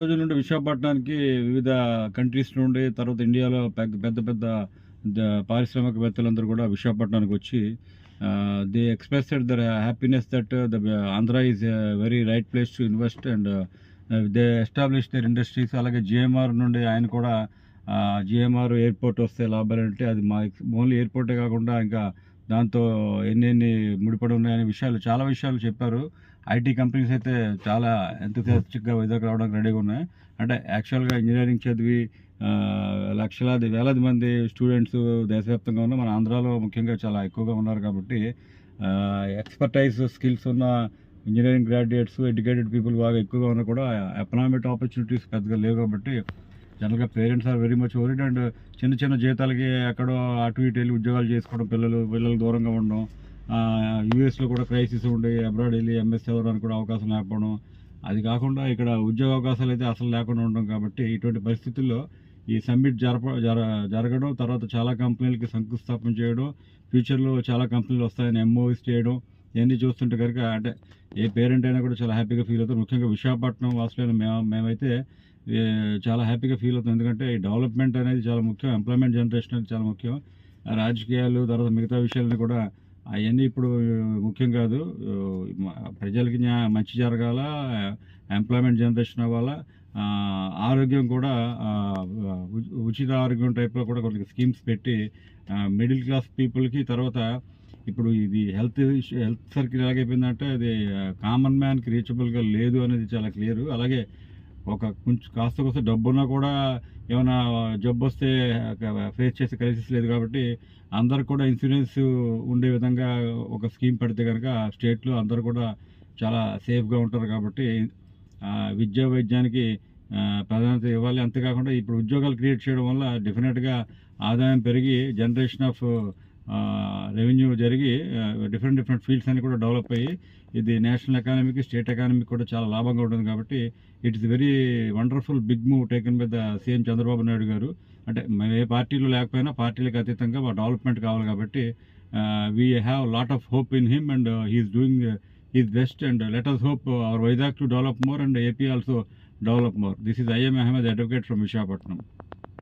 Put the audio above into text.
రోజుల నుండి విశాఖపట్నానికి వివిధ కంట్రీస్ నుండి తర్వాత ఇండియాలో పెద్ద పెద్ద పెద్ద పారిశ్రామికవేత్తలందరూ కూడా విశాఖపట్నానికి వచ్చి they expressed their happiness that the Andhra is very right place to invest and they establish their industries. అలాగే జిఎంఆర్ నుండి ఆయన కూడా జిఎంఆర్ ఎయిర్పోర్ట్ వస్తే లాభాలు అంటే అది మా ఓన్లీ ఎయిర్పోర్టే కాకుండా ఇంకా దాంతో ఎన్ని ఎన్ని ముడిపడి ఉన్నాయనే విషయాలు చాలా విషయాలు చెప్పారు. ఐటీ కంపెనీస్ అయితే చాలా ఎంతగా వైజాగ్ రావడానికి రెడీగా ఉన్నాయి. అంటే యాక్చువల్గా ఇంజనీరింగ్ చదివి లక్షలాది వేలాది మంది స్టూడెంట్స్ దేశవ్యాప్తంగా ఉన్న మన ఆంధ్రాలో ముఖ్యంగా చాలా ఎక్కువగా ఉన్నారు కాబట్టి ఎక్స్పర్టైజ్ స్కిల్స్ ఉన్న ఇంజనీరింగ్ గ్రాడ్యుయేట్స్ ఎడ్యుకేటెడ్ పీపుల్ బాగా ఎక్కువగా ఉన్నా కూడా ఎకనామిక్ ఆపర్చునిటీస్ పెద్దగా లేవు కాబట్టి జనరల్గా parents are very much worried and చిన్న చిన్న జీతాలకి ఎక్కడో అటు ఇటు వెళ్ళి ఉద్యోగాలు చేసుకోవడం పిల్లలు పిల్లలు దూరంగా ఉండడం యూఎస్లో కూడా క్రైసిస్ ఉండి అబ్రాడ్ వెళ్ళి ఎంఎస్ చదవడానికి కూడా అవకాశం లేకపోవడం. అది కాకుండా ఇక్కడ ఉద్యోగ అవకాశాలు అయితే అసలు లేకుండా ఉండడం కాబట్టి ఇటువంటి పరిస్థితుల్లో ఈ సమ్మిట్ జరప జర జరగడం తర్వాత చాలా కంపెనీలకి శంకుస్థాపన చేయడం ఫ్యూచర్లో చాలా కంపెనీలు వస్తాయని ఎంఓఎస్ చేయడం ఇవన్నీ చూస్తుంటే కనుక అంటే ఏ పేరెంట్ అయినా కూడా చాలా హ్యాపీగా ఫీల్ అవుతారు. ముఖ్యంగా విశాఖపట్నం వాసులైన మేము మేమైతే చాలా హ్యాపీగా ఫీల్ అవుతాం. ఎందుకంటే ఈ డెవలప్మెంట్ అనేది చాలా ముఖ్యం ఎంప్లాయ్మెంట్ జనరేషన్ అనేది చాలా ముఖ్యం. రాజకీయాలు తర్వాత మిగతా విషయాలను కూడా అవన్నీ ఇప్పుడు ముఖ్యం కాదు. ప్రజలకి మంచి జరగాల ఎంప్లాయ్మెంట్ జనరేషన్ అవ్వాలా ఆరోగ్యం కూడా ఉచిత ఆరోగ్యం టైప్లో కూడా కొన్ని స్కీమ్స్ పెట్టి మిడిల్ క్లాస్ పీపుల్కి తర్వాత ఇప్పుడు ఇది హెల్త్ హెల్త్ సర్కిల్ ఎలాగైపోయిందంటే అది కామన్ మ్యాన్కి రీచబుల్గా లేదు అనేది చాలా క్లియర్. అలాగే ఒక కొంచెం కాస్త కోస్త డబ్బున్నా కూడా ఏమైనా జబ్బు వస్తే ఫేస్ చేసే క్రైసిస్ లేదు కాబట్టి అందరు కూడా ఇన్సూరెన్స్ ఉండే విధంగా ఒక స్కీమ్ పెడితే కనుక స్టేట్లో అందరు కూడా చాలా సేఫ్గా ఉంటారు కాబట్టి విద్యా వైద్యానికి ప్రాధాన్యత ఇవ్వాలి. అంతేకాకుండా ఇప్పుడు ఉద్యోగాలు క్రియేట్ చేయడం వల్ల డెఫినెట్గా ఆదాయం పెరిగి జనరేషన్ ఆఫ్ రెవెన్యూ జరిగి డిఫరెంట్ డిఫరెంట్ ఫీల్డ్స్ అన్ని కూడా డెవలప్ అయ్యి ఇది నేషనల్ ఎకానమీకి స్టేట్ ఎకానమీకి కూడా చాలా లాభంగా ఉంటుంది కాబట్టి it is very wonderful big move taken by the CM Chandrababu Naidu garu. అంటే మేము ఏ పార్టీలో లేకపోయినా పార్టీలకు అతీతంగా డెవలప్మెంట్ కావాలి కాబట్టి we have lot of hope in him and he is doing his best and let us hope our Vizag to develop more and AP also develop more this is I'm Ahmed advocate from Visakhapatnam